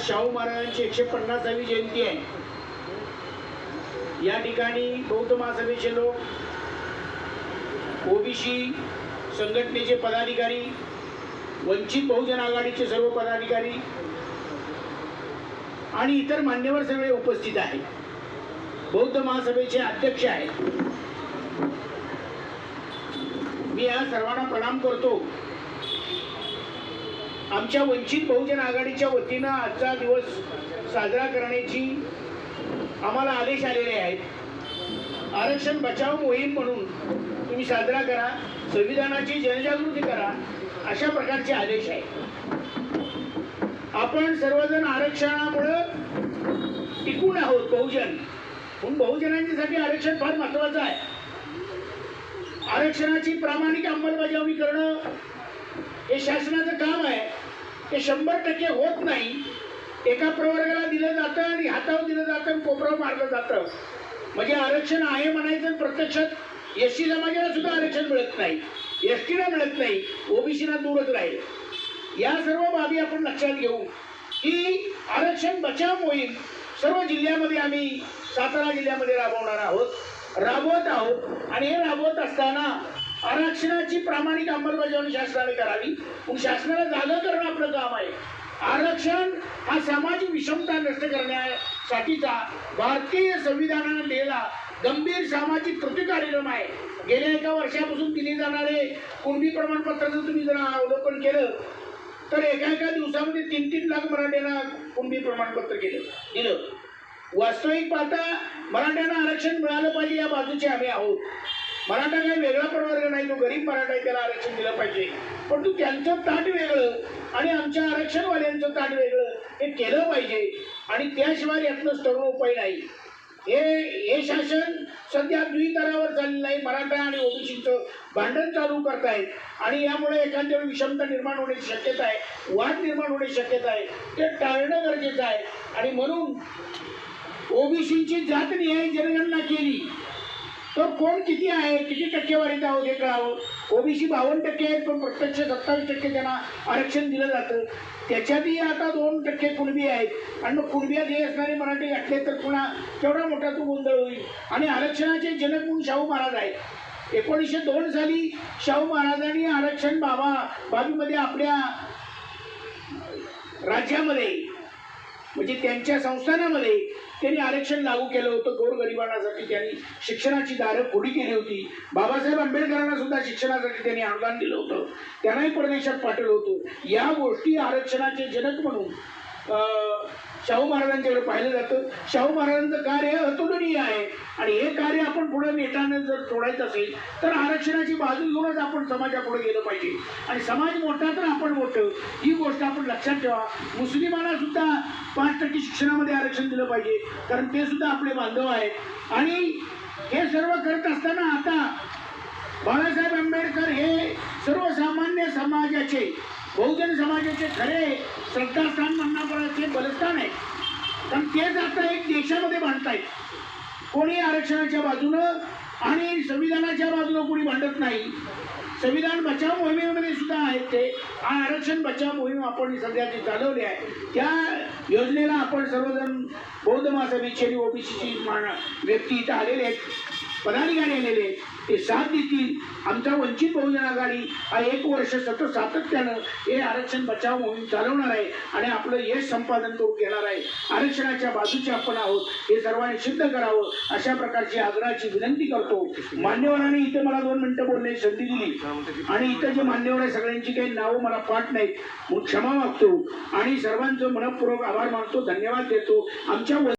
शाहू महाराजांची एकशे पन्नासावी जयंती आहे. या ठिकाणी बौद्ध महासभेचे लोक ओबीसी संघटनेचे पदाधिकारी वंचित बहुजन आघाडीचे सर्व पदाधिकारी आणि इतर मान्यवर सगळे उपस्थित आहेत. बौद्ध महासभेचे अध्यक्ष आहेत. मी या सर्वांना प्रणाम करतो. आमच्या वंचित बहुजन आघाडीच्या वतीनं आजचा दिवस साजरा करण्याची आम्हाला आदेश आलेले आहेत. आरक्षण बचाव मोहीम म्हणून तुम्ही साजरा करा संविधानाची जनजागृती करा अशा प्रकारचे आदेश आहेत. आपण सर्वजण आरक्षणामुळं टिकून आहोत बहुजन. म्हणून बहुजनांच्यासाठी आरक्षण फार महत्वाचं आहे. आरक्षणाची प्रामाणिक अंमलबजावणी करणं हे शासनाचं काम आहे. ते शंभर टक्के होत नाही. एका प्रवर्गाला दिलं जातं आणि हातावर दिलं जातं आणि कोपरावर मारलं जातं. म्हणजे आरक्षण आहे म्हणायचं प्रत्यक्षात एस सीला समाजाला सुद्धा आरक्षण मिळत नाही. एस टीला मिळत नाही. ओबीसीला दूरच राहील. या सर्व बाबी आपण लक्षात घेऊ. की आरक्षण बचाव मोहीम सर्व जिल्ह्यामध्ये आम्ही सातारा जिल्ह्यामध्ये राबवणार आहोत. राबवत आहोत. आणि हे राबवत असताना आरक्षणाची प्रामाणिक अंमलबजावणी शासनाने करावी. पण शासनाला जागा करणं आपलं काम आहे. आरक्षण हा सामाजिक विषमता नष्ट करण्यासाठीचा भारतीय संविधानाने दिलेला गंभीर सामाजिक कृती कार्यक्रम आहे. गेल्या एका वर्षापासून दिले जाणारे कुणबी प्रमाणपत्राचं तुम्ही जर अवलोकन केलं तर एका एका दिवसामध्ये तीन तीन लाख मराठ्यांना कुणबी प्रमाणपत्र केलं दिलं. वास्तविक पाहता मराठ्यांना आरक्षण मिळालं पाहिजे या बाजूचे आम्ही आहोत. मराठा काय वेगळा प्रवर्ग नाही तो गरीब मराठा आहे त्याला आरक्षण दिलं पाहिजे. परंतु त्यांचं ताट वेगळं आणि आमच्या आरक्षणवाल्यांचं ताट वेगळं हे केलं पाहिजे. आणि त्याशिवाय यातनं तरुण उपाय नाही. हे हे शासन सध्या द्वितरावर चाललेलं आहे. मराठा आणि ओबीसीचं भांडण चालू करतायत. आणि यामुळे एखाद्या वेळी विषमता निर्माण होण्याची शक्यता आहे वाद निर्माण होण्याची शक्यता आहे. ते टाळणं गरजेचं आहे. आणि म्हणून ओबीसीची जात निहाय जनगणना केली. तर कोण किती आहे? किती टक्केवारीत आहोत हे कळावं ओबीसी बावन्न टक्के आहेत पण प्रत्यक्ष सत्तावीस टक्के त्यांना आरक्षण दिलं जातं. त्याच्यातही आता दोन टक्के कुणबी आहेत. आणि मग कुणबियात हे असणारे मराठी घातले तर पुन्हा केवढा मोठा तो गोंधळ होईल? आणि आरक्षणाचे जनक म्हणून शाहू महाराज आहेत. एकोणीसशे दोन साली शाहू महाराजांनी आरक्षण बाबा बाबीमध्ये आपल्या राज्यामध्ये म्हणजे त्यांच्या संस्थानामध्ये त्यांनी आरक्षण लागू केलं होतं गोरगरिबांसाठी. त्यांनी शिक्षणाची दारं खुली केली होती. बाबासाहेब आंबेडकरांना सुद्धा शिक्षणासाठी त्यांनी अनुदान दिलं होतं. त्यांनाही परदेशात पाठवलं होतं. या गोष्टी आरक्षणाचे जनक म्हणून शाहू महाराजांच्याकडे पाहिलं जातं. शाहू महाराजांचं कार्य अतुलनीय आहे. आणि हे कार्य आपण पुढे नेताना जर सोडायचं असेल तर आरक्षणाची बाजू घेऊनच आपण समाजापुढे गेलं पाहिजे. आणि समाज मोठा तर आपण मोठं. ही गोष्ट आपण लक्षात ठेवा. मुस्लिमांना सुद्धा पाच टक्के शिक्षणामध्ये आरक्षण दिलं पाहिजे. कारण ते सुद्धा आपले बांधव आहेत. आणि हे सर्व करत असताना आता बाळासाहेब आंबेडकर हे सर्वसामान्य समाजाचे बहुजन समाजाचे खरे श्रद्धास्थान म्हणण्यापर्यंत ते बलस्थान आहे. पण तेच आता एक देशामध्ये बांधतायत कोणी आरक्षणाच्या बाजूनं आणि संविधानाच्या बाजूनं कोणी भांडत नाही संविधान बचाव मोहिमेमध्ये सुद्धा आहेत ते. आरक्षण बचाव मोहीम आपण सध्या जी चालवली आहे त्या योजनेला आपण सर्वजण बौद्ध महासभेची आणि ओबीसीची मा व्यक्ती इथं आलेले आहेत. पदाधिकारी आलेले ते साथ देतील. आमचा वंचित बहुजन आघाडी हा एक वर्ष सतत सातत्यानं हे आरक्षण बचाव मोहीम चालवणार आहे आणि आपलं यश संपादन करून घेणार आहे. आरक्षणाच्या बाजूचे आपण आहोत. हे सर्वांनी सिद्ध करावं अशा प्रकारची आग्रहाची विनंती करतो. मान्यवरांनी इथे मला दोन मिनिटं बोलण्याची संधी दिली. आणि इथं जे मान्यवर आहे सगळ्यांची काही नावं मला पाठ नाहीत. म्हणून क्षमा मागतो. आणि सर्वांचं मनपूर्वक आभार मानतो. धन्यवाद देतो. आमच्या